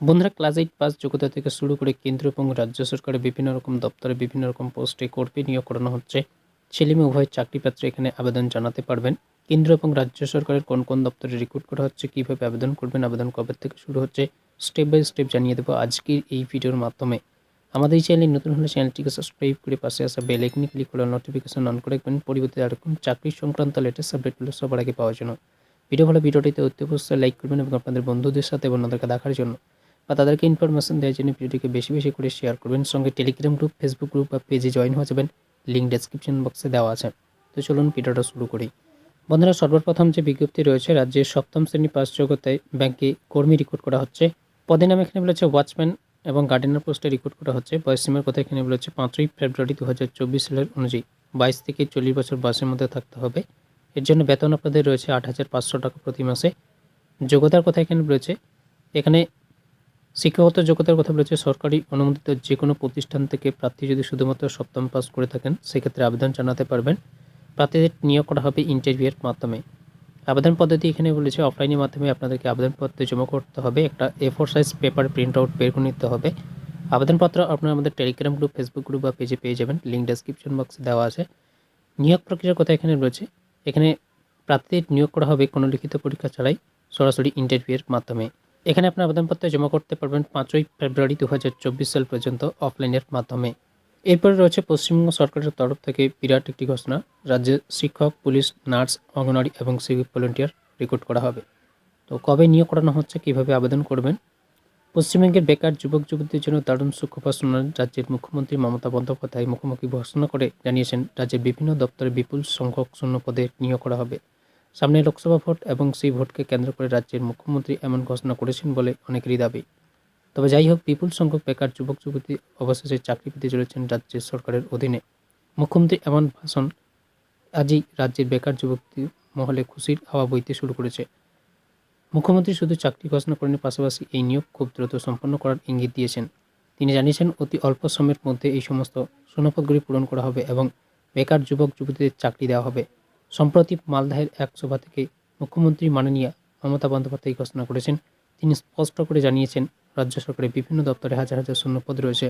বন্ধুরা, class eight pass যোগ্যতা থেকে শুরু করে কেন্দ্র এবং রাজ্য সরকারের বিভিন্ন রকম দপ্তরে বিভিন্ন রকম পোস্টে কর্মী নিয়োগ করানো হচ্ছে। ছেলে মেয়ে উভয় চাকরি এখানে আবেদন জানাতে পারবেন। কেন্দ্র এবং রাজ্য সরকারের কোন কোন দপ্তরে রিক্রুট করা হচ্ছে, কীভাবে আবেদন করবেন, আবেদন কবে থেকে শুরু হচ্ছে, স্টেপ বাই স্টেপ জানিয়ে দেবো আজকের এই ভিডিওর মাধ্যমে। আমাদের এই চ্যানেলে নতুন হলে চ্যানেলটিকে সাবস্ক্রাইব করে পাশে আসা বেল আইকনে ক্লিক করে নোটিফিকেশন অন করে রাখবেন। পরিবর্তে এরকম চাকরি সংক্রান্ত লেটেস্ট আপডেটগুলো সবার আগে পাওয়ার জন্য। ভিডিও ভালো, ভিডিওটিতে অতি অবশ্যই লাইক করবেন এবং আপনাদের বন্ধুদের সাথে এবং দেখার জন্য। বা তাদেরকে ইনফরমেশন দেওয়ার জন্য ভিডিওটিকে বেশি বেশি করে শেয়ার করবেন। সঙ্গে টেলিগ্রাম গ্রুপ ফেসবুক গ্রুপ বা পেজে জয়েন হয়ে যাবেন। লিঙ্ক ডেসক্রিপশন বক্সে দেওয়া আছে। তো চলুন ভিডিওটা শুরু করি। বন্ধুরা, সর্বপ্রথম যে বিজ্ঞপ্তি রয়েছে, রাজ্যের সপ্তম শ্রেণি পাস যোগ্যতায় ব্যাংকে কর্মী রিক্রুট করা হচ্ছে। পদে নাম এখানে বলেছে ওয়াচম্যান এবং গার্ডেনার পোস্টে রিক্রুট করা হচ্ছে। বয়সীমার কথা এখানে বলেছে পাঁচই ফেব্রুয়ারি দু হাজার চব্বিশ সালের অনুযায়ী। বাইশ থেকে চল্লিশ বছর বয়সের মধ্যে থাকতে হবে। এর জন্য বেতন আপনাদের রয়েছে আট হাজার পাঁচশো টাকা প্রতি মাসে। যোগ্যতার কথা এখানে রয়েছে এখানে শিক্ষাগত যোগ্যতার কথা বলেছে সরকারি অনুমোদিত যে কোনো প্রতিষ্ঠান থেকে প্রার্থী যদি শুধুমাত্র সপ্তম পাস করে থাকেন, সেক্ষেত্রে আবেদন জানাতে পারবেন। প্রার্থীদের নিয়োগ করা হবে ইন্টারভিউয়ের মাধ্যমে। আবেদন পদ্ধতি এখানে বলেছে অফলাইনের মাধ্যমে আপনাদেরকে আবেদনপত্র জমা করতে হবে, একটা A four size paper print out বের করে নিতে হবে। আবেদনপত্র আপনারা আমাদের টেলিগ্রাম গ্রুপ ফেসবুক গ্রুপ বা পেজে পেয়ে যাবেন লিঙ্ক ডেসক্রিপশন বক্সে দেওয়া আছে। নিয়োগ প্রক্রিয়ার কথা এখানে রয়েছে এখানে প্রার্থীদের নিয়োগ করা হবে কোনো লিখিত পরীক্ষা ছাড়াই, সরাসরি ইন্টারভিউয়ের মাধ্যমে। এখানে আপনার আবেদনপত্র জমা করতে পারবেন পাঁচই ফেব্রুয়ারি দু হাজার চব্বিশ সাল পর্যন্ত অফলাইনের মাধ্যমে। এরপরে রয়েছে পশ্চিমবঙ্গ সরকারের তরফ থেকে বিরাট একটি ঘোষণা, রাজ্যে শিক্ষক, পুলিশ, নার্স, অঙ্গনওয়াড়ি এবং সিভিক ভলেন্টিয়ার রেকর্ড করা হবে। তো কবে নিয়োগ করানো হচ্ছে, কীভাবে আবেদন করবেন? পশ্চিমবঙ্গের বেকার যুবক যুবতীদের জন্য দারুণ সুখবর শোনান রাজ্যের মুখ্যমন্ত্রী মমতা বন্দ্যোপাধ্যায়। মুখোমুখি ঘোষণা করে জানিয়েছেন, রাজ্যের বিভিন্ন দপ্তরে বিপুল সংখ্যক শূন্য পদে নিয়োগ করা হবে। সামনে লোকসভা ভোট এবং সেই ভোটকে কেন্দ্র করে রাজ্যের মুখ্যমন্ত্রী এমন ঘোষণা করেছেন বলে অনেকেরই দাবি। তবে যাই হোক, বিপুল সংখ্যক বেকার যুবক যুবতী অবশেষে চাকরি পেতে চলেছেন রাজ্যের সরকারের অধীনে। মুখ্যমন্ত্রী এমন ভাষণ আজই রাজ্যের বেকার যুবতী মহলে খুশির হাওয়া বইতে শুরু করেছে। মুখ্যমন্ত্রী শুধু চাকরি ঘোষণা করেন, পাশাপাশি এই নিয়োগ খুব দ্রুত সম্পন্ন করার ইঙ্গিত দিয়েছেন। তিনি জানিয়েছেন, অতি অল্প সময়ের মধ্যে এই সমস্ত শূন্যপদগুলি পূরণ করা হবে এবং বেকার যুবক যুবতীদের চাকরি দেওয়া হবে। সম্প্রতি মালদাহের এক সভা থেকে মুখ্যমন্ত্রী মাননীয়া মমতা বন্দ্যোপাধ্যায় ঘোষণা করেছেন। তিনি স্পষ্ট করে জানিয়েছেন, রাজ্য সরকারের বিভিন্ন দপ্তরে হাজার হাজার শূন্যপদ রয়েছে,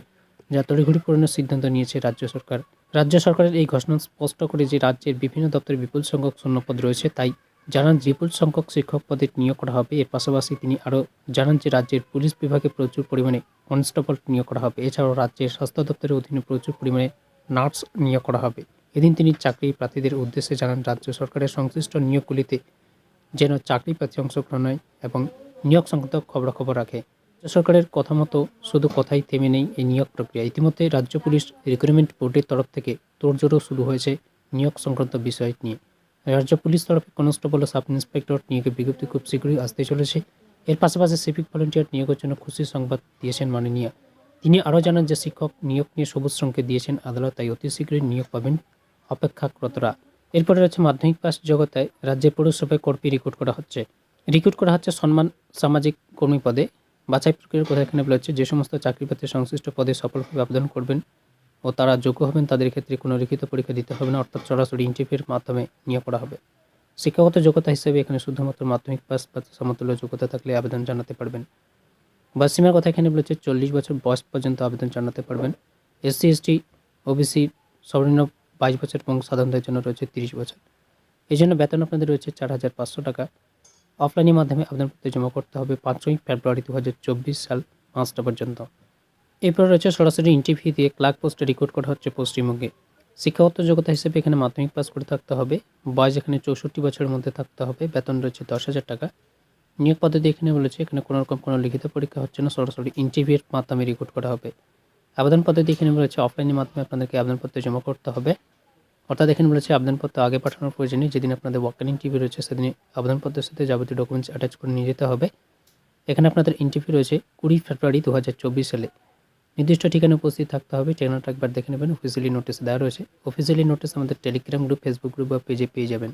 যা তড়িঘড়ি পূরণের সিদ্ধান্ত নিয়েছে রাজ্য সরকার। রাজ্য সরকারের এই ঘোষণা স্পষ্ট করে যে রাজ্যের বিভিন্ন দপ্তরে বিপুল সংখ্যক শূন্যপদ রয়েছে, তাই জানান বিপুল সংখ্যক শিক্ষক পদে নিয়োগ করা হবে। এর পাশাপাশি তিনি আরও জানান যে রাজ্যের পুলিশ বিভাগে প্রচুর পরিমাণে কনস্টেবল নিয়োগ করা হবে। এছাড়াও রাজ্যের স্বাস্থ্য দপ্তরের অধীনে প্রচুর পরিমাণে নার্স নিয়োগ করা হবে। এদিন তিনি চাকরি প্রার্থীদের উদ্দেশ্যে জানান, রাজ্য সরকারের সংশ্লিষ্ট নিয়োগগুলিতে যেন চাকরি প্রার্থী অংশগ্রহণ হয় এবং নিয়োগ সংক্রান্ত খবরাখবর রাখে। রাজ্য সরকারের কথা মতো শুধু কথাই থেমে নেই এই নিয়োগ প্রক্রিয়া। ইতিমধ্যে রাজ্য পুলিশ রিক্রুটমেন্ট বোর্ডের তরফ থেকে তোড়জোড়ও শুরু হয়েছে নিয়োগ সংক্রান্ত বিষয় নিয়ে। রাজ্য পুলিশ তরফে কনস্টেবল ও সাব ইন্সপেক্টর নিয়োগের বিজ্ঞপ্তি খুব শীঘ্রই আসতে চলেছে। এর পাশাপাশি সিভিক ভলেন্টিয়ার নিয়োগের জন্য খুশি সংবাদ দিয়েছেন মাননীয়া। তিনি আরও জানান যে শিক্ষক নিয়োগ নিয়ে সবুজ সংকেত দিয়েছেন আদালত, তাই অতি শীঘ্রই নিয়োগ পাবেন অপেক্ষাকৃতরা। এরপরে রয়েছে মাধ্যমিক পাস জগতায় রাজ্যের পৌরসভায় কর্মী রিক্রুট করা হচ্ছে। রিক্রুট করা হচ্ছে সম্মান সামাজিক কর্মী পদে। বাছাই প্রক্রিয়ার কথা এখানে বলা হচ্ছে, যে সমস্ত চাকরি পেতে সংশ্লিষ্ট পদে সফলভাবে আবেদন করবেন ও তারা যোগ্য হবেন, তাদের ক্ষেত্রে কোনো লিখিত পরীক্ষা দিতে হবে না, অর্থাৎ সরাসরি ইন্টারভিউর মাধ্যমে নিয়োগ করা হবে। শিক্ষাগত যোগ্যতা হিসেবে এখানে শুধুমাত্র মাধ্যমিক পাস বা সমতুল্য যোগ্যতা থাকলে আবেদন জানাতে পারবেন। বা সীমার কথা এখানে বলেছে চল্লিশ বছর বয়স পর্যন্ত আবেদন জানাতে পারবেন। এসসি, এসটি, ওবিসি সর্বনিম্ন বাইশ বছর এবং সাধারণদের জন্য রয়েছে তিরিশ বছর। এই জন্য বেতন আপনাদের রয়েছে চার হাজার পাঁচশো টাকা। অফলাইনের মাধ্যমে আবেদনপত্র জমা করতে হবে পাঁচই ফেব্রুয়ারি দু হাজার চব্বিশ সাল পাঁচটা পর্যন্ত। এরপর রয়েছে সরাসরি ইন্টারভিউ দিয়ে ক্লার্ক পোস্টে রিক্রুট করা হচ্ছে পশ্চিমবঙ্গে। শিক্ষাগত যোগ্যতা হিসেবে এখানে মাধ্যমিক পাস করে থাকতে হবে। বয়স এখানে চৌষট্টি বছরের মধ্যে থাকতে হবে। বেতন রয়েছে দশ হাজার টাকা। নিয়োগ পদ্ধতি এখানে বলেছে, এখানে কোনোরকম কোনো লিখিত পরীক্ষা হচ্ছে না। সরাসরি ইন্টারভিউর মাধ্যমে রিক্রুট করা হবে। আবেদন পদ্ধতি এখানে বলেছে অফলাইনের মাধ্যমে আপনাদেরকে আবেদনপত্র জমা করতে হবে। অর্থাৎ এখানে বলেছে আবেদনপত্র আগে পাঠানোর প্রয়োজন নেই। যেদিন আপনাদের ওয়াকান ইন্টারভিউ রয়েছে, সেদিন আবেদনপত্রের সাথে যাবতীয় ডকুমেন্টস অ্যাটাচ করে নিয়ে যেতে হবে। এখানে আপনাদের ইন্টারভিউ রয়েছে কুড়ি ফেব্রুয়ারি দু হাজার চব্বিশ সালে। নির্দিষ্ট ঠিকানা উপস্থিত থাকতে হবে। ঠিকানাটা একবার দেখে নেবেন। অফিসিয়ালি নোটিশ দেওয়া রয়েছে। অফিসিয়ালি নোটিশ আমাদের টেলিগ্রাম গ্রুপ ফেসবুক গ্রুপ বা পেজে পেয়ে যাবেন।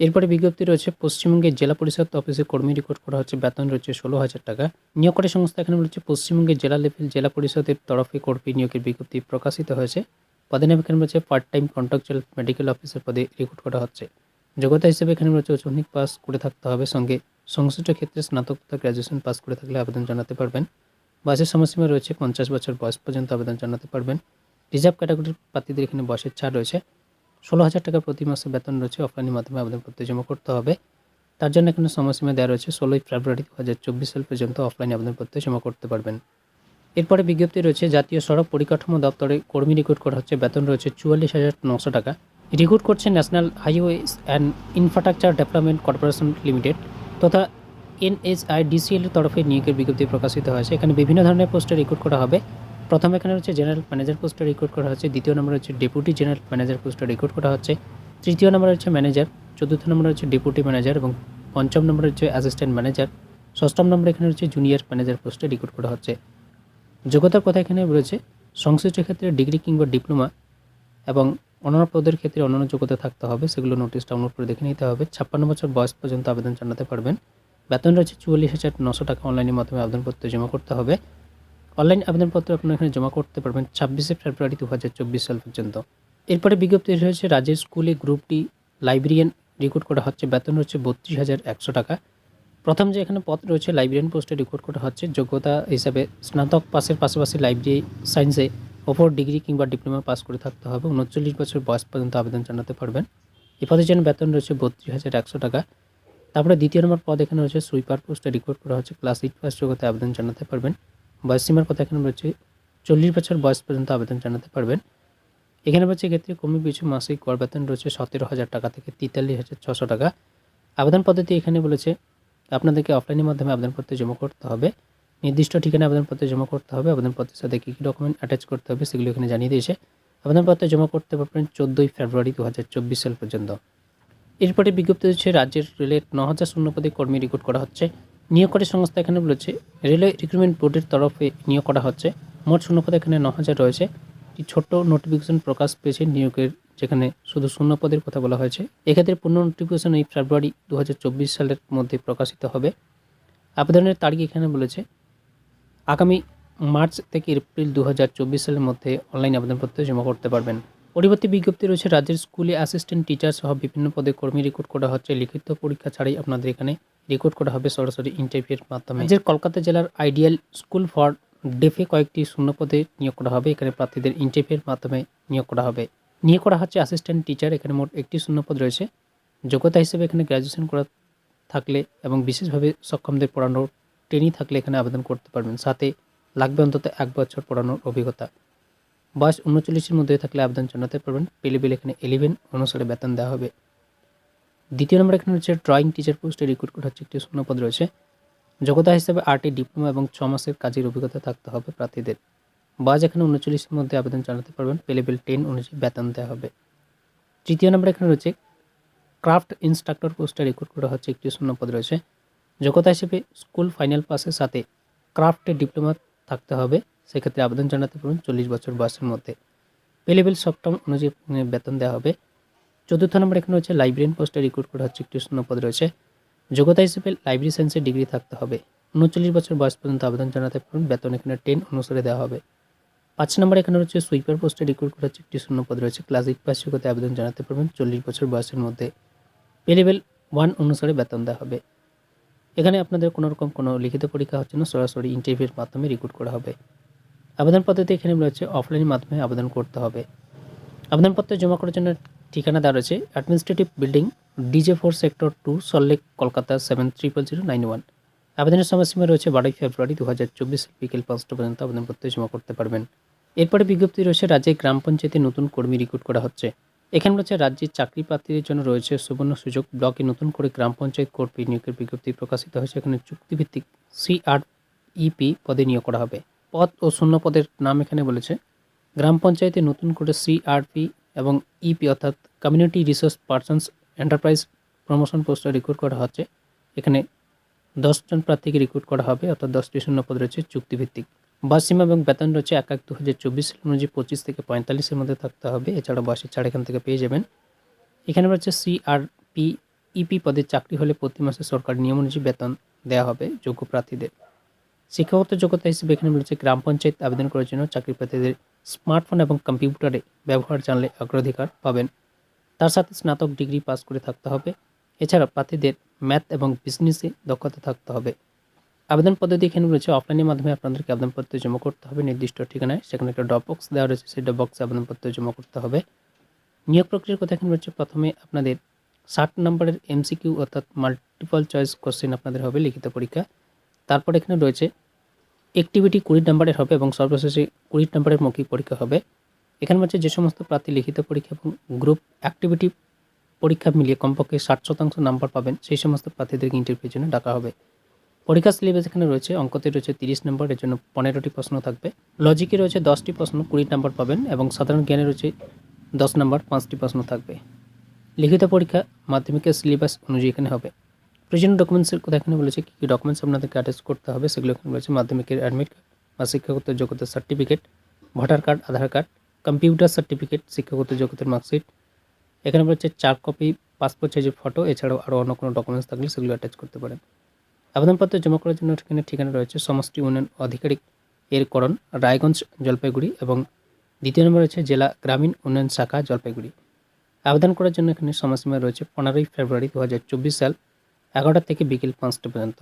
এরপরে বিজ্ঞপ্তি রয়েছে, পশ্চিমবঙ্গের জেলা পরিষদ অফিসে কর্মী রেকর্ড করা হচ্ছে বেতন রয়েছে ষোলো হাজার টাকা। নিয়োগকারী সংস্থা এখানে বলেছে, পশ্চিমবঙ্গের জেলা লেভেল জেলা পরিষদের তরফে কর্মী নিয়োগের বিজ্ঞপ্তি প্রকাশিত হয়েছে। পদে নাম এখানে রয়েছে part time contractual medical officer পদে রেকর্ড করা হচ্ছে। যোগ্যতা হিসেবে এখানে রয়েছে উচ্চ মাধ্যমিক পাস করে থাকতে হবে। সঙ্গে সংশ্লিষ্ট ক্ষেত্রে স্নাতক তথা গ্র্যাজুয়েশন পাস করে থাকলে আবেদন জানাতে পারবেন। বয়সের সময়সীমা রয়েছে পঞ্চাশ বছর। বয়স পর্যন্ত আবেদন জানাতে পারবেন। রিজার্ভ ক্যাটাগরির প্রার্থীদের এখানে বয়সের ছাড় রয়েছে। ষোলো হাজার টাকা প্রতি মাসে বেতন রয়েছে অফলাইনের মাধ্যমে আবেদনপত্র জমা করতে হবে। তার জন্য এখানে সময়সীমা দেওয়া রয়েছে, ষোলোই ফেব্রুয়ারি দু হাজার চব্বিশ সাল পর্যন্ত অফলাইনে আবেদনপত্র জমা করতে পারবেন। এরপরে বিজ্ঞপ্তি রয়েছে, জাতীয় সড়ক পরিকাঠামো দপ্তরে কর্মী রিক্রুট করা হচ্ছে, বেতন রয়েছে চুয়াল্লিশ হাজার নশো টাকা। রিক্রুট করছে national highway and infrastructure development corporation limited তথা এনএসআইডিসিএল তরফে নিয়োগের বিজ্ঞপ্তি প্রকাশিত হয়েছে। এখানে বিভিন্ন ধরনের পোস্টে রিক্রুট করা হবে। প্রথমে এখানে হচ্ছে জেনারেল ম্যানেজার পোস্টে রিক্রুট করা হচ্ছে, দ্বিতীয় নম্বর হচ্ছে ডেপুটি জেনারেল ম্যানেজার পোস্টটা রিক্রুট করা হচ্ছে, তৃতীয় নম্বর হচ্ছে ম্যানেজার চতুর্থ নম্বর হচ্ছে ডেপুটি ম্যানেজার এবং পঞ্চম নম্বর হচ্ছে অ্যাসিস্ট্যান্ট ম্যানেজার ষষ্ঠম নম্বর এখানে হচ্ছে জুনিয়র ম্যানেজার পোস্টে রিক্রুট করা হচ্ছে। যোগ্যতার কথা এখানে রয়েছে, সংশ্লিষ্ট ক্ষেত্রে ডিগ্রি কিংবা ডিপ্লোমা এবং অন্যান্য পদের ক্ষেত্রে অন্যান্য যোগ্যতা থাকতে হবে, সেগুলো নোটিশ ডাউনলোড করে দেখে নিতে হবে। ছাপ্পান্ন বছর বয়স পর্যন্ত আবেদন জানাতে পারবেন। বেতন রয়েছে চুয়াল্লিশ হাজার নশো টাকা অনলাইনের মাধ্যমে আবেদনপত্র জমা করতে হবে। অনলাইন আবেদনপত্র আপনারা এখানে জমা করতে পারবেন ছাব্বিশে ফেব্রুয়ারি দু হাজার চব্বিশ সাল পর্যন্ত। এরপরে বিজ্ঞপ্তি হয়েছে রাজ্যের স্কুলে গ্রুপটি লাইব্রেরিয়ান রিক্রুট করা হচ্ছে, বেতন হচ্ছে বত্রিশ হাজার একশো টাকা। প্রথম যে এখানে পদ রয়েছে লাইব্রেরিয়ান পোস্টে রিক্রুট করা হচ্ছে, যোগ্যতা হিসাবে স্নাতক পাসের পাশাপাশি লাইব্রেরি সায়েন্সে ওপর ডিগ্রি কিংবা ডিপ্লোমা পাস করে থাকতে হবে। উনচল্লিশ বছর বয়স পর্যন্ত আবেদন জানাতে পারবেন। এ পদের জন্য বেতন রয়েছে বত্রিশ হাজার একশো টাকা। তারপরে দ্বিতীয় নম্বর পদ এখানে রয়েছে সুইপার পোস্টে রিক্রুট করা হচ্ছে ক্লাস এইট পাস যোগ্যতায় আবেদন জানাতে পারবেন। বয়স সীমার কথা এখানে রয়েছে চল্লিশ বছর বয়স পর্যন্ত আবেদন জানাতে পারবেন। এখানে রয়েছে ক্ষেত্রে কমে পিছু মাসিক কর বেতন রয়েছে সতেরো হাজার টাকা থেকে তেতাল্লিশ হাজার ছশো টাকা। আবেদন পদ্ধতি এখানে বলেছে, আপনাদেরকে অফলাইনের মাধ্যমে আবেদনপত্র জমা করতে হবে। নির্দিষ্ট ঠিকানা আবেদনপত্র জমা করতে হবে। আবেদনপত্রের সাথে কী কী ডকুমেন্ট অ্যাটাচ করতে হবে সেগুলো এখানে জানিয়ে দিয়েছে। আবেদনপত্র জমা করতে পারবেন চোদ্দোই ফেব্রুয়ারি দু হাজার চব্বিশ সাল পর্যন্ত। এরপরে বিজ্ঞপ্তি হচ্ছে রাজ্যের রেলের ন হাজার শূন্য পদে কর্মী রিক্রুট করা হচ্ছে। নিয়োগকারী সংস্থা এখানে বলেছে, রেলওয়ে রিক্রুটমেন্ট বোর্ডের তরফে নিয়োগ করা হচ্ছে। মোট শূন্য পদ এখানে ন হাজার রয়েছে। একটি ছোট্ট নোটিফিকেশন প্রকাশ পেয়েছে নিয়োগের, যেখানে শুধু শূন্য পদের কথা বলা হয়েছে। এক্ষেত্রে পূর্ণ নোটিফিকেশন এই ফেব্রুয়ারি দু হাজার চব্বিশ সালের মধ্যে প্রকাশিত হবে। আবেদনের তারিখ এখানে বলেছে, আগামী মার্চ থেকে এপ্রিল দু হাজার চব্বিশ সালের মধ্যে অনলাইন আবেদনপত্র জমা করতে পারবেন। পরবর্তী বিজ্ঞপ্তি রয়েছে, রাজ্যের স্কুলে অ্যাসিস্ট্যান্ট টিচার সহ বিভিন্ন পদে কর্মী রেকর্ড করা হচ্ছে। লিখিত পরীক্ষা ছাড়াই আপনাদের এখানে রিক্রুট করা হবে সরাসরি ইন্টারভিউর মাধ্যমে। যে কলকাতা জেলার আইডিয়াল স্কুল ফর ডেফে কয়েকটি শূন্য পদে নিয়োগ করা হবে। এখানে প্রার্থীদের ইন্টারভিউর মাধ্যমে নিয়োগ করা হবে। নিয়োগ করা হচ্ছে অ্যাসিস্ট্যান্ট টিচার এখানে মোট একটি শূন্যপদ রয়েছে। যোগ্যতা হিসেবে এখানে গ্র্যাজুয়েশন করা থাকলে এবং বিশেষভাবে সক্ষমদের পড়ানোর ট্রেনিং থাকলে এখানে আবেদন করতে পারবেন। সাথে লাগবে অন্তত এক বছর পড়ানোর অভিজ্ঞতা। বয়স উনচল্লিশের মধ্যে থাকলে আবেদন জানাতে পারবেন। পেলেবেল এখানে ইলেভেন অনুসারে বেতন দেওয়া হবে। দ্বিতীয় নম্বর এখানে হচ্ছে ড্রয়িং টিচার পোস্টে রিক্রুট করা হচ্ছে একটি শূন্যপদ রয়েছে। যোগ্যতা হিসেবে আর্টে ডিপ্লোমা এবং ছ মাসের কাজের অভিজ্ঞতা থাকতে হবে প্রার্থীদের। বয়স এখানে উনচল্লিশের মধ্যে আবেদন জানাতে পারবেন। পেলেবেল টেন অনুযায়ী বেতন দেওয়া হবে। তৃতীয় নম্বর এখানে রয়েছে ক্রাফট ইনস্ট্রাক্টর পোস্টে রিক্রুট করা হচ্ছে একটি শূন্যপদ রয়েছে। যোগ্যতা হিসেবে স্কুল ফাইনাল পাসের সাথে ক্রাফটে ডিপ্লোমা থাকতে হবে। সেক্ষেত্রে আবেদন জানাতে পারবেন চল্লিশ বছর বয়সের মধ্যে। পে লেভেল সপ্তম অনুযায়ী বেতন দেওয়া হবে। চতুর্থ নম্বর এখানে হচ্ছে লাইব্রেরিয়ান পোস্টে রিক্রুট করা হচ্ছে একটি শূন্যপদ রয়েছে। যোগ্যতা হিসেবে লাইব্রেরি সায়েন্সের ডিগ্রি থাকতে হবে। উনচল্লিশ বছর বয়স পর্যন্ত আবেদন জানাতে পারবেন বেতন এখানে টেন অনুসারে দেওয়া হবে। পাঁচ নম্বর এখানে রয়েছে সুইপার পোস্টে রিক্রুট করা হচ্ছে একটি শূন্যপদ রয়েছে ক্লাস এইট পাস যোগ্যতায় আবেদন জানাতে পারবেন চল্লিশ বছর বয়সের মধ্যে। পে লেভেল ওয়ান অনুসারে বেতন দেওয়া হবে। এখানে আপনাদের কোনো রকম কোনো লিখিত পরীক্ষা হচ্ছে না, সরাসরি ইন্টারভিউর মাধ্যমে রিক্রুট করা হবে। আবেদন পদ্ধতি এখানে রয়েছে অফলাইনের মাধ্যমে আবেদন করতে হবে। আবেদনপত্র জমা করার জন্য ঠিকানা দেওয়া রয়েছে administrative building DJ four sector two Salt Lake Kolkata seven triple zero nine one আবেদনের সময়সীমা রয়েছে বারোই ফেব্রুয়ারি দু হাজার চব্বিশ বিকেল পাঁচটা পর্যন্ত আবেদনপত্র জমা করতে পারবেন। এরপরে বিজ্ঞপ্তি রয়েছে রাজ্যে গ্রাম পঞ্চায়েতে নতুন কর্মী রিক্রুট করা হচ্ছে। এখানে রয়েছে রাজ্যের চাকরি প্রার্থীদের জন্য রয়েছে সুবর্ণ সুযোগ ব্লকে নতুন করে গ্রাম পঞ্চায়েত কর্মী নিয়োগের বিজ্ঞপ্তি প্রকাশিত হয়েছে। এখানে চুক্তিভিত্তিক সিআরইপি পদে নিয়োগ করা হবে। পদ ও শূন্য পদের নাম এখানে বলেছে। গ্রাম পঞ্চায়েতে নতুন করে সিআরপি এবং ইপি অর্থাৎ community resource persons enterprise promotion পোস্টে রিক্রুট করা হচ্ছে। এখানে দশজন প্রার্থীকে রিক্রুট করা হবে, অর্থাৎ দশটি শূন্য পদ রয়েছে চুক্তিভিত্তিক। বাসসীমা এবং বেতন রয়েছে এক এক দু হাজার চব্বিশ সাল অনুযায়ী পঁচিশ থেকে পঁয়তাল্লিশের মধ্যে থাকতে হবে। এছাড়া বাসের ছাড় এখান থেকে পেয়ে যাবেন। এখানে রয়েছে সিআরপি ইপি পদের চাকরি হলে প্রতি মাসে সরকার নিয়ম অনুযায়ী বেতন দেওয়া হবে যোগ্য প্রার্থীদের। শিক্ষাগত যোগ্যতা হিসেবে এখানে রয়েছে গ্রাম পঞ্চায়েত আবেদন করার জন্য চাকরি প্রার্থীদের স্মার্টফোন এবং কম্পিউটারে ব্যবহার জানলে অগ্রাধিকার পাবেন। তার সাথে স্নাতক ডিগ্রি পাস করে থাকতে হবে। এছাড়া প্রার্থীদের ম্যাথ এবং বিজনেসে দক্ষতা থাকতে হবে। আবেদন পদ্ধতি এখানে রয়েছে। অফলাইনের মাধ্যমে আপনাদেরকে আবেদনপত্র জমা করতে হবে। নির্দিষ্ট ঠিকানায়। সেখানে একটা ড্রপ বক্স দেওয়া রয়েছে। সেই ড্রপ বক্সে আবেদনপত্র জমা করতে হবে। নিয়োগ প্রক্রিয়ার কথা এখানে রয়েছে। প্রথমে আপনাদের ষাট নম্বরের এমসিকিউ অর্থাৎ মাল্টিপল চয়েস কোশ্চেন আপনাদের হবে লিখিত পরীক্ষা। তারপর এখানে রয়েছে অ্যাক্টিভিটি কুড়ি নম্বরের হবে এবং সর্বশেষে কুড়ি নম্বরের মৌখিক পরীক্ষা হবে। এখানে হচ্ছে যে সমস্ত প্রার্থী লিখিত পরীক্ষা এবং গ্রুপ অ্যাক্টিভিটি পরীক্ষা মিলিয়ে কমপক্ষে ষাট শতাংশ নাম্বার পাবেন, সেই সমস্ত প্রার্থীদেরকে ইন্টারভিউর জন্য ডাকা হবে। পরীক্ষা সিলেবাস এখানে রয়েছে, অঙ্কতে রয়েছে তিরিশ নম্বর এর জন্য পনেরোটি প্রশ্ন থাকবে। লজিকে রয়েছে দশটি প্রশ্ন, কুড়ি নম্বর পাবেন এবং সাধারণ জ্ঞানে রয়েছে দশ নম্বর পাঁচটি প্রশ্ন থাকবে। লিখিত পরীক্ষা মাধ্যমিকের সিলেবাস অনুযায়ী এখানে হবে। প্রয়োজনীয় ডকুমেন্টসের কথা এখানে বলেছে, কী কী ডকুমেন্টস আপনাদেরকে অ্যাটাচ করতে হবে সেগুলো এখানে বলেছে। মাধ্যমিকের অ্যাডমিট বা শিক্ষাগত যোগ্যতার certificate voter card Aadhaar card computer certificate শিক্ষাগত যোগ্যতার মার্কশিট এখানে বলেছে চার কপি পাসপোর্ট সাইজের ফটো এছাড়াও আরও অন্য কোনো ডকুমেন্টস থাকলে সেগুলো অ্যাটাচ করতে পারেন। আবেদনপত্র জমা করার জন্য এখানে ঠিকানা রয়েছে সমষ্টি উন্নয়ন আধিকারিক এর করণ, রায়গঞ্জ, জলপাইগুড়ি এবং দ্বিতীয় নম্বর রয়েছে জেলা গ্রামীণ উন্নয়ন শাখা, জলপাইগুড়ি। আবেদন করার জন্য এখানে সময়সীমা রয়েছে পনেরোই ফেব্রুয়ারি দু হাজার চব্বিশ সাল। এগারোটা থেকে বিকেল পাঁচটা পর্যন্ত।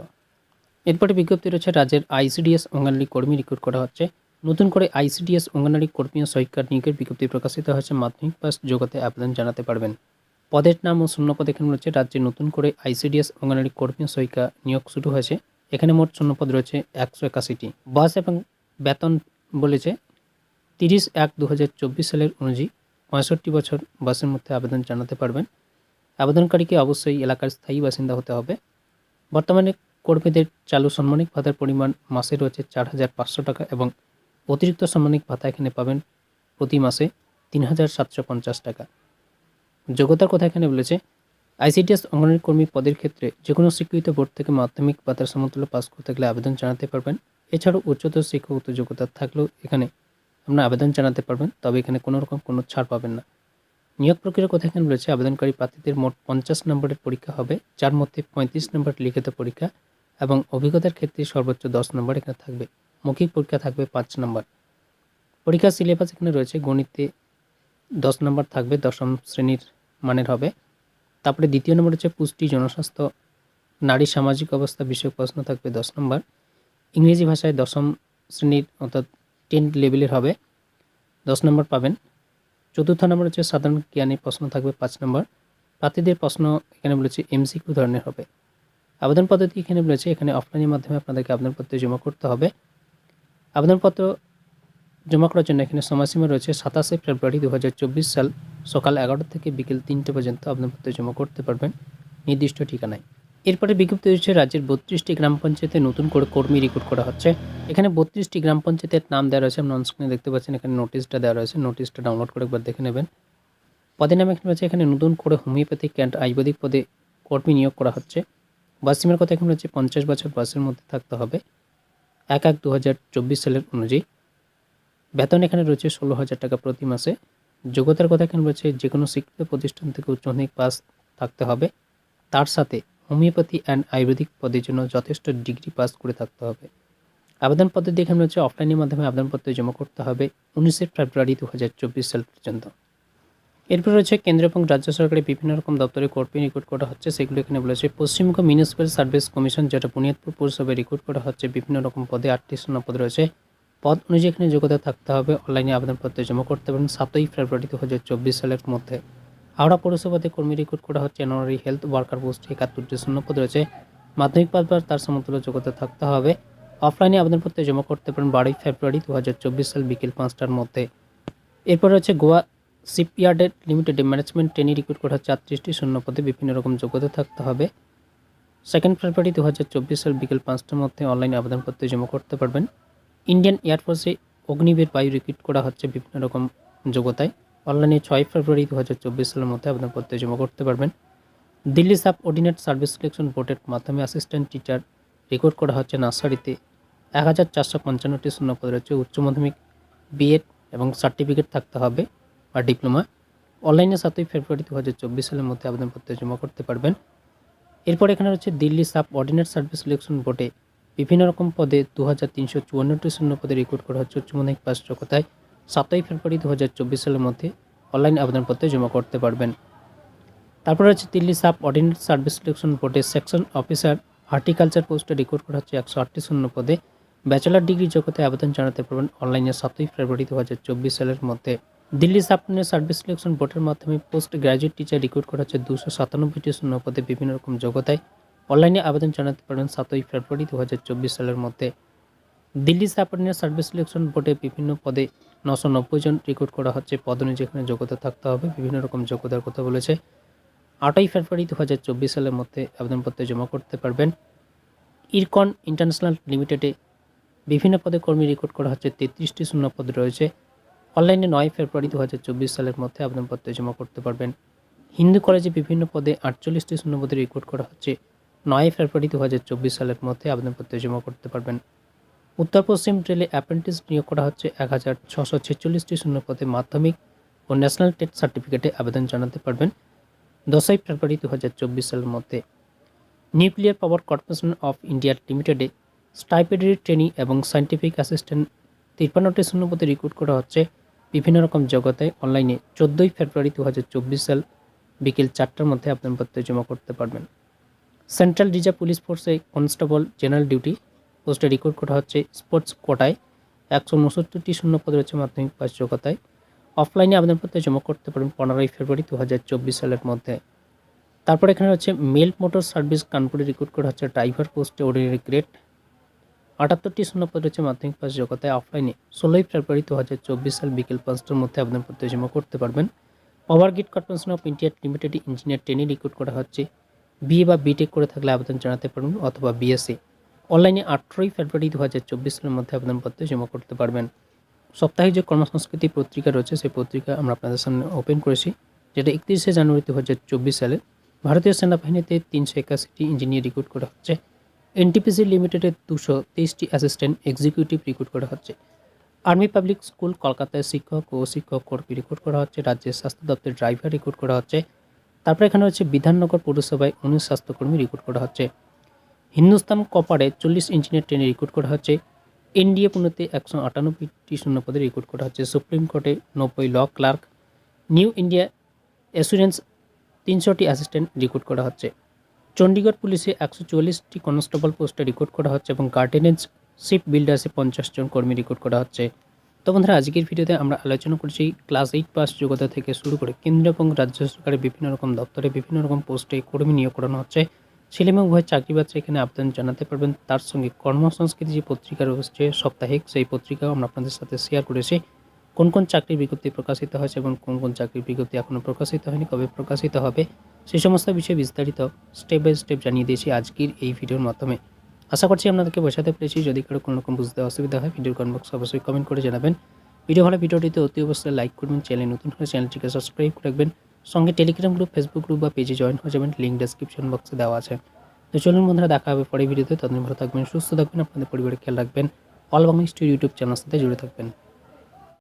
এরপরে বিজ্ঞপ্তি রয়েছে, রাজ্যের আইসিডিএস অঙ্গনওয়াড়ি কর্মী রিক্রুট করা হচ্ছে। নতুন করে আইসিডিএস অঙ্গনওয়াড়ি কর্মী ও সহায়িকার নিয়োগের বিজ্ঞপ্তি প্রকাশিত হয়েছে। মাধ্যমিক পাস যোগ্যতায় আবেদন জানাতে পারবেন। পদের নাম ও শূন্যপদ এখানে রয়েছে। রাজ্যে নতুন করে আইসিডিএস অঙ্গনওয়াড়ি কর্মী ও সহায়িকা নিয়োগ শুরু হয়েছে। এখানে মোট শূন্যপদ রয়েছে একশো একাশিটি। বাস এবং বেতন বলেছে, তিরিশ এক দু সালের অনুযায়ী পঁয়ষট্টি বছর বাসের মধ্যে আবেদন জানাতে পারবেন। আবেদনকারীকে অবশ্যই এলাকার স্থায়ী বাসিন্দা হতে হবে। বর্তমানে কর্মীদের চালু সম্মানিক ভাতার পরিমাণ মাসে রয়েছে চার হাজার পাঁচশো টাকা এবং অতিরিক্ত সম্মানিক ভাতা এখানে পাবেন প্রতি মাসে তিন হাজার সাতশো পঞ্চাশ টাকা। যোগ্যতার কথা এখানে বলেছে, আইসিডিএস অঙ্গনওয়াড়ি কর্মী পদের ক্ষেত্রে যে কোনো স্বীকৃত বোর্ড থেকে মাধ্যমিক বা তার সমতুল্য পাস করতে গেলে আবেদন জানাতে পারবেন। এছাড়াও উচ্চতর শিক্ষাগত যোগ্যতা থাকলেও এখানে আপনারা আবেদন জানাতে পারবেন, তবে এখানে কোনো রকম কোনো ছাড় পাবেন না। নিয়োগ প্রক্রিয়ার কথা এখানে রয়েছে আবেদনকারী প্রার্থীদের মোট পঞ্চাশ নম্বরের পরীক্ষা হবে, যার মধ্যে পঁয়ত্রিশ নম্বর লিখিত পরীক্ষা এবং অভিজ্ঞতার ক্ষেত্রে সর্বোচ্চ দশ নম্বর এখানে থাকবে, মৌখিক পরীক্ষা থাকবে পাঁচ নম্বর। পরীক্ষার সিলেবাস এখানে রয়েছে, গণিতে দশ নম্বর থাকবে, দশম শ্রেণির মানের হবে। তারপরে দ্বিতীয় নম্বর হচ্ছে পুষ্টি, জনস্বাস্থ্য, নারী সামাজিক অবস্থা বিষয়ক প্রশ্ন থাকবে দশ নম্বর। ইংরেজি ভাষায় দশম শ্রেণির অর্থাৎ টেন লেভেলের হবে, দশ নম্বর পাবেন। চতুর্থ নম্বর হচ্ছে সাধারণ জ্ঞানী প্রশ্ন থাকবে পাঁচ নম্বর। প্রার্থীদের প্রশ্ন এখানে বলেছে এমসিকিউ ধরনের হবে? আবেদন পদ্ধতি এখানে বলেছে, এখানে অফলাইনের মাধ্যমে আপনাদেরকে আবেদনপত্র জমা করতে হবে। আবেদনপত্র জমা করার জন্য এখানে সময়সীমা রয়েছে সাতাশে ফেব্রুয়ারি দু হাজার চব্বিশ সাল সকাল এগারোটা থেকে বিকেল তিনটে পর্যন্ত আবেদনপত্র জমা করতে পারবেন। নির্দিষ্ট ঠিকানায়। এরপরে বিজ্ঞপ্তি হচ্ছে রাজ্যের বত্রিশটি গ্রাম পঞ্চায়েতে নতুন করে কর্মী রিক্রুট করা হচ্ছে। এখানে বত্রিশটি গ্রাম পঞ্চায়েতের নাম দেওয়া রয়েছে আপনি অনস্ক্রিনে দেখতে পাচ্ছেন, এখানে নোটিশটা দেওয়া রয়েছে। নোটিশটা ডাউনলোড করে একবার দেখে নেবেন। পদে নামে এখানে রয়েছে, এখানে নতুন করে হোমিওপ্যাথিক অ্যান্ড আয়ুর্বেদিক পদে কর্মী নিয়োগ করা হচ্ছে। বাসিমের কথা এখানে রয়েছে, পঞ্চাশ বছর বয়সের মধ্যে থাকতে হবে। এক এক দু সালের অনুযায়ী। বেতন এখানে রয়েছে ষোলো হাজার টাকা প্রতি মাসে। যোগ্যতার কথা এখানে রয়েছে যে কোনো শিক্ষিত প্রতিষ্ঠান থেকে উচ্চ মাধ্যমিক পাস থাকতে হবে। তার সাথে হোমিওপ্যাথি অ্যান্ড আয়ুর্বেদিক পদের জন্য যথেষ্ট ডিগ্রি পাস করে থাকতে হবে। আবেদন পদ্ধতি এখানে রয়েছে অফলাইনের মাধ্যমে আবেদনপত্র জমা করতে হবে উনিশে ফেব্রুয়ারি দু হাজার চব্বিশ সাল পর্যন্ত। এরপর রয়েছে কেন্দ্র এবং রাজ্য সরকারের বিভিন্ন রকম দপ্তরে কর্মী রিক্রুট করা হচ্ছে। সেগুলো এখানে বলেছে পশ্চিমবঙ্গ মিউনিসিপ্যাল সার্ভিস কমিশন যেটা বুনিয়াদপুর পৌরসভায় রিক্রুট করা হচ্ছে। বিভিন্ন রকম পদে আটটি শূন্য পদ রয়েছে। পদ অনুযায়ী এখানে যোগ্যতা থাকতে হবে। অনলাইনে আবেদনপত্র জমা করতে পারেন সাতই ফেব্রুয়ারি দু হাজার চব্বিশ সালের মধ্যে। হাওড়া পৌরসভাতে কর্মী রিক্রুট করা হচ্ছে অনারারি হেলথ ওয়ার্কার পোস্ট একাত্তরটি শূন্যপদ রয়েছে। মাধ্যমিক পাস বা তার সমতুল্য যোগ্যতা থাকতে হবে। অফলাইনে আবেদনপত্র জমা করতে পারেন বারোই ফেব্রুয়ারি দু হাজার চব্বিশ সাল বিকেল পাঁচটার মধ্যে। এরপর রয়েছে গোয়া শিপইয়ার্ডের লিমিটেডে ম্যানেজমেন্ট ট্রেনি রিক্রুট করা হচ্ছে আটত্রিশটি শূন্যপদে বিভিন্ন রকম যোগ্যতা থাকতে হবে। সেকেন্ড ফেব্রুয়ারি দু হাজার চব্বিশ সাল বিকেল পাঁচটার মধ্যে অনলাইনে আবেদনপত্র জমা করতে পারবেন। ইন্ডিয়ান এয়ারফোর্সে অগ্নিবীর বায়ু রিক্রুট করা হচ্ছে বিভিন্ন রকম যোগ্যতায়। অনলাইনে ছয় ফেব্রুয়ারি দু হাজার চব্বিশ সালের মধ্যে আবেদনপত্র জমা করতে পারবেন। Delhi subordinate service selection বোর্ডের মাধ্যমে অ্যাসিস্ট্যান্ট টিচার রেকর্ড করা হচ্ছে নার্সারিতে। এক হাজার চারশো পঞ্চান্নটি শূন্যপদ রয়েছে, উচ্চ মাধ্যমিক বিএড এবং সার্টিফিকেট থাকতে হবে বা ডিপ্লোমা অনলাইনে সাতই ফেব্রুয়ারি দু হাজার চব্বিশ সালের মধ্যে আবেদনপত্র জমা করতে পারবেন। এরপর এখানে রয়েছে Delhi subordinate service selection বোর্ডে বিভিন্ন রকম পদে দু হাজার তিনশো চুয়ান্নটি শূন্য পদে রেকর্ড করা হচ্ছে, উচ্চ মাধ্যমিক পাস যোগ্যতায়। সাতই ফেব্রুয়ারি দু হাজার চব্বিশ সালের মধ্যে অনলাইন আবেদনপত্রে জমা করতে পারবেন। তারপরে হচ্ছে Delhi subordinate service selection বোর্ডের সেকশন অফিসার হর্টিকালচার পোস্টে রেকর্ড করা হচ্ছে একশো আটটি শূন্য পদে ব্যাচেলার ডিগ্রি জগতে আবেদন জানাতে পারবেন অনলাইনে সাতই ফেব্রুয়ারি দু হাজার চব্বিশ সালের মধ্যে। দিল্লি সাব সার্ভিস সিলেকশন বোর্ডের মাধ্যমে পোস্ট গ্র্যাজুয়েট টিচার রিক্রুট করা হচ্ছে দুশো সাতানব্বইটি শূন্য পদে বিভিন্ন রকম যোগ্যতায় অনলাইনে আবেদন জানাতে পারবেন সাতই ফেব্রুয়ারি দু চব্বিশ সালের মধ্যে। দিল্লি সাব সার্ভিস সিলেকশন বোর্ডে বিভিন্ন পদে নশো নব্বই জন রিক্রুট করা হচ্ছে। পদ অনুযায়ী যেখানে যোগ্যতা থাকতে হবে, বিভিন্ন রকম যোগ্যতার কথা বলেছে। আটই ফেব্রুয়ারি দু হাজার চব্বিশ সালের মধ্যে আবেদনপত্র জমা করতে পারবেন। ইরকন ইন্টারন্যাশনাল লিমিটেডে বিভিন্ন পদে কর্মী রেকর্ড করা হচ্ছে। তেত্রিশটি শূন্য পদ রয়েছে। অনলাইনে নয় ফেব্রুয়ারি দু হাজার চব্বিশ সালের মধ্যে আবেদনপত্র জমা করতে পারবেন। হিন্দু কলেজে বিভিন্ন পদে আটচল্লিশটি শূন্য পদে রেকর্ড করা হচ্ছে। নয় ফেব্রুয়ারি দু হাজার চব্বিশ সালের মধ্যে আবেদনপত্র জমা করতে পারবেন। উত্তর পশ্চিম রেলে অ্যাপ্রেন্টিস নিয়োগ করা হচ্ছে এক হাজার ছশো ছেচল্লিশটি শূন্যপদে মাধ্যমিক ও ন্যাশনাল টেট সার্টিফিকেটে আবেদন জানাতে পারবেন দশই ফেব্রুয়ারি দু হাজার চব্বিশ সালের মধ্যে। Nuclear power corporation of India লিমিটেডে স্টাইপেডারি ট্রেনিং এবং সায়েন্টিফিক অ্যাসিস্ট্যান্ট তিপ্পান্নটি শূন্য পদে রিক্রুট করা হচ্ছে বিভিন্ন রকম জগতে। অনলাইনে চোদ্দোই ফেব্রুয়ারি দু হাজার চব্বিশ সাল বিকেল চারটার মধ্যে আবেদনপত্র জমা করতে পারবেন। সেন্ট্রাল রিজার্ভ পুলিশ ফোর্সে কনস্টেবল জেনারেল ডিউটি পোস্টে রিক্রুট করা হচ্ছে স্পোর্টস কোটায় একশো উনসত্তরটি শূন্য পদ রয়েছে মাধ্যমিক পাস যোগ্যতায়। অফলাইনে আবেদনপত্র জমা করতে পারেন পনেরোই ফেব্রুয়ারি দু হাজার চব্বিশ সালের মধ্যে। তারপর এখানে হচ্ছে মেল মোটর সার্ভিস কানপুরে রিক্রুট করা হচ্ছে ড্রাইভার পোস্টে অর্ডিনারি গ্রেড আটাত্তরটি শূন্য পদ রয়েছে মাধ্যমিক পাস যোগ্যতায় অফলাইনে ষোলোই ফেব্রুয়ারি দু হাজার চব্বিশ সাল বিকেল পাঁচটার মধ্যে আবেদনপত্র জমা করতে পারবেন। Grid corporation of India limited engineer training recruit করা হচ্ছে। বিএ বা বিটেক করে থাকলে আবেদন জানাতে পারবেন অথবা বিএসসি অনলাইনে আঠেরোই ফেব্রুয়ারি দু হাজার চব্বিশ সালের মধ্যে আবেদনপত্র জমা করতে পারবেন। সাপ্তাহিক যে কর্মসংস্কৃতি পত্রিকা রয়েছে, সেই পত্রিকা আমরা আপনাদের সামনে ওপেন করেছি, যেটা একত্রিশে জানুয়ারি দু হাজার চব্বিশ সালে ভারতীয় সেনাবাহিনীতে তিনশো একাশিটি ইঞ্জিনিয়ার রিক্রুট করা হচ্ছে। এনটিপিসি লিমিটেডের দুশো তেইশটি অ্যাসিস্ট্যান্ট এক্সিকিউটিভ রিক্রুট করা হচ্ছে। আর্মি পাবলিক স্কুল কলকাতায় শিক্ষক ও শিক্ষক কর্মী রিক্রুট করা হচ্ছে। রাজ্যের স্বাস্থ্য দপ্তরের ড্রাইভার রিক্রুট করা হচ্ছে। তারপরে এখানে হচ্ছে বিধাননগর পৌরসভায় উনিশ স্বাস্থ্যকর্মী রিক্রুট করা হচ্ছে। হিন্দুস্তান কপারে চল্লিশ ইঞ্জিনিয়ার ট্রেনে রিক্রুট করা হচ্ছে। এনডিএ পুনেতে একশো আটানব্বইটি শূন্য পদে রিক্রুট করা হচ্ছে। সুপ্রিম কোর্টে নব্বই law clerk. New India assurance তিনশোটি assistant recruit করা হচ্ছে। চণ্ডীগড় পুলিশে একশো চুয়াল্লিশটি কনস্টেবল পোস্টে রিক্রুট করা হচ্ছে এবং গার্ডেনেন্স শিপ বিল্ডার্সে পঞ্চাশ জন কর্মী রিক্রুট করা হচ্ছে। তো বন্ধুরা, আজকের ভিডিওতে আমরা আলোচনা করছি ক্লাস এইট পাস যোগ্যতা থেকে শুরু করে কেন্দ্র এবং রাজ্য সরকারের বিভিন্ন রকম দপ্তরে বিভিন্ন রকম পোস্টে কর্মী নিয়োগ করানো হচ্ছে। ছেলে এবং উভয় চাকরি বাচ্চা এখানে আবেদন জানাতে পারবেন। তার সঙ্গে কর্মসংস্কৃতি যে পত্রিকা রয়েছে সাপ্তাহিক, সেই পত্রিকাও আমরা আপনাদের সাথে শেয়ার করেছি। কোন কোন চাকরির বিজ্ঞপ্তি প্রকাশিত হয়েছে এবং কোন কোন চাকরির বিজ্ঞপ্তি এখনও প্রকাশিত হয়নি, কবে প্রকাশিত হবে সেই সমস্ত বিষয়ে বিস্তারিত স্টেপ বাই স্টেপ জানিয়ে দিয়েছি আজকের এই ভিডিওর মাধ্যমে। আশা করছি আপনাদেরকে বোঝাতে পেরেছি। যদি কারও কোনো রকম বুঝতে অসুবিধা হয়, ভিডিওর কমেন্ট বক্সে অবশ্যই কমেন্ট করে জানাবেন। ভিডিও ভালো, ভিডিওটিতে অতি অবশ্যই লাইক করবেন চ্যানেল নতুন হলে চ্যানেলটিকে সাবস্ক্রাইব করে রাখবেন। সঙ্গে টেলিগ্রাম গ্রুপ ফেসবুক গ্রুপ বা পেজে জয়েন হয়ে যাবেন। লিঙ্ক ডেসক্রিপশন বক্সে দেওয়া আছে। তো চলুন বন্ধুরা, দেখা হবে পরে ভিডিওতে ততদিন ভালো থাকবেন, সুস্থ থাকবেন, আপনাদের পরিবারের খেয়াল রাখবেন। অল বাংলা স্টুডিও ইউটিউব চ্যানেলের সাথে জুড়ে থাকবেন।